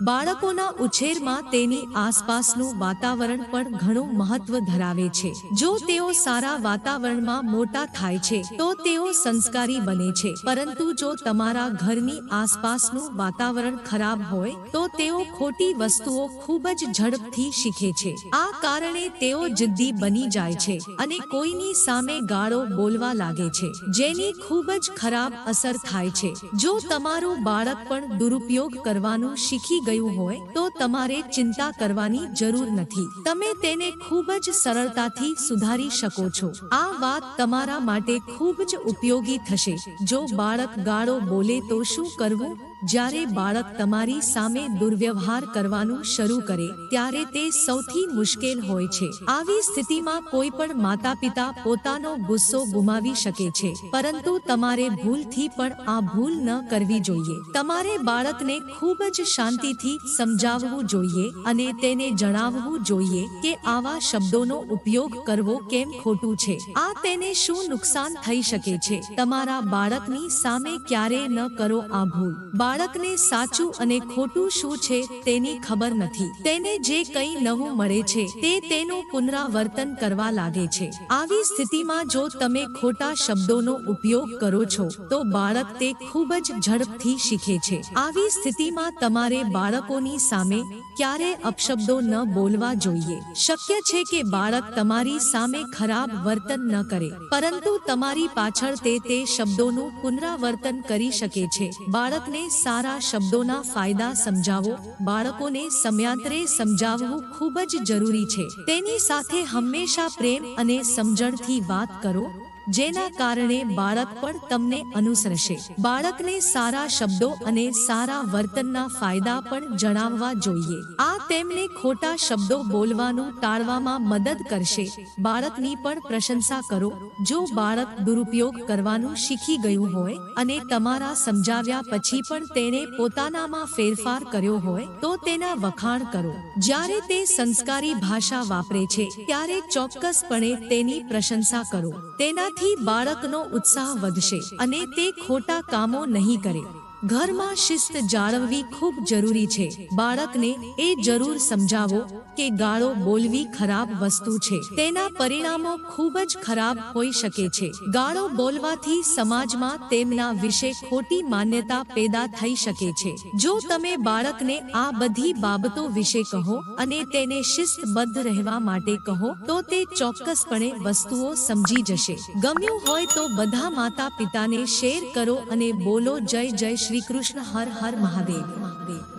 બાળકોના ઉછેરમાં તેની આસપાસનું વાતાવરણ પણ ઘણું મહત્વ ધરાવે છે. જો તેઓ સારા વાતાવરણમાં મોટા થાય છે, તો તેઓ સંસ્કારી બને છે. પરંતુ જો તમારા ઘરની આસપાસનું વાતાવરણ ખરાબ હોય, તો તેઓ ખોટી વસ્તુઓ ખૂબ જ ઝડપથી શીખે છે. આ કારણે તેઓ જિદ્દી બની જાય છે અને કોઈની સામે ગાળો બોલવા લાગે છે, જેની ખૂબ જ ખરાબ અસર થાય છે. જો તમારું બાળક પણ દુરુપયોગ કરવાનું શીખી ગયું હોય તો તમારે ચિંતા કરવાની જરૂર નથી. તમે તેને ખૂબ જ સરળતાથી સુધારી શકો છો. આ વાત તમારા માટે ખૂબ જ ઉપયોગી થશે. જો બાળક ગાળો બોલે તો શું કરવું? જ્યારે બાળક તમારી સામે દુર્વ્યવહાર કરવાનું શરૂ કરે, ત્યારે તે સૌથી મુશ્કેલ હોય છે. આવી સ્થિતિમાં કોઈ પણ માતા પિતા પોતાનો ગુસ્સો ગુમાવી શકે છે. પરંતુ તમારે ભૂલથી પણ આ ભૂલ ન કરવી જોઈએ. તમારે બાળકને ખૂબ જ શાંતિથી સમજાવવું જોઈએ અને તેને જણાવવું જોઈએ કે આવા શબ્દોનો ઉપયોગ કરવો કેમ ખોટું છે? આ તેને શું નુકસાન થઈ શકે છે? તમારા બાળકની સામે ક્યારે ન કરો આ ભૂલ. બાળકને સાચું અને ખોટું શું છે તેની ખબર નથી. તેને જે કંઈ નવું મળે છે તે તેનું પુનરાવર્તન કરવા લાગે છે. આવી સ્થિતિમાં જો તમે ખોટા શબ્દોનો ઉપયોગ કરો છો, તો બાળક તે ખૂબ જ ઝડપથી શીખે છે. આવી સ્થિતિમાં તમારે બાળકોની સામે ક્યારે અપશબ્દો ન બોલવા જોઈએ. શક્ય છે કે બાળક તમારી સામે ખરાબ વર્તન ન કરે, પરંતુ તમારી પાછળ તે તે શબ્દોનું પુનરાવર્તન કરી શકે છે. બાળકને સારા શબ્દોના ફાયદા સમજાવો, બાળકોને સમયાંતરે સમજાવવું ખૂબ જ જરૂરી છે. તેની સાથે હંમેશા પ્રેમ અને સમજણથી વાત કરો. જેના કારણે બાળક પણ તમને અનુસરશે. બાળકને સારા શબ્દો અને સારા વર્તનના ફાયદા પણ જણાવવા જોઈએ. આ તેમને ખોટા શબ્દો બોલવાનું ટાળવામાં મદદ કરશે. બાળકની પણ પ્રશંસા કરો. જો બાળક દુરુપયોગ કરવાનું શીખી ગયું હોય અને તમારા સમજાવ્યા પછી પણ તેણે પોતાનામાં ફેરફાર કર્યો હોય, તો તેના વખાણ કરો. જ્યારે તે સંસ્કારી ભાષા વાપરે છે, ત્યારે ચોક્કસપણે તેની પ્રશંસા કરો. તેનાથી બાળકનો ઉત્સાહ વધશે અને તે ખોટા કામો નહીં કરે. ઘરમાં શિસ્ત જાળવવી ખૂબ જરૂરી છે. બાળકને એ જરૂર સમજાવો કે ગાળો બોલવી ખરાબ વસ્તુ છે. તેના પરિણામો ખૂબ જ ખરાબ હોઈ શકે છે. ગાળો બોલવાથી સમાજમાં તેમના વિશે ખોટી માન્યતા પેદા થઈ શકે છે. જો તમે બાળકને આ બધી બાબતો વિશે કહો અને તેને શિસ્તબદ્ધ રહેવા માટે કહો, તો તે ચોક્કસપણે વસ્તુઓ સમજી જશે. ગમ્યું હોય તો બધા માતા પિતાને શેર કરો અને બોલો જય જય શ્રી કૃષ્ણ હર હર મહાદેવ. મહાદેવ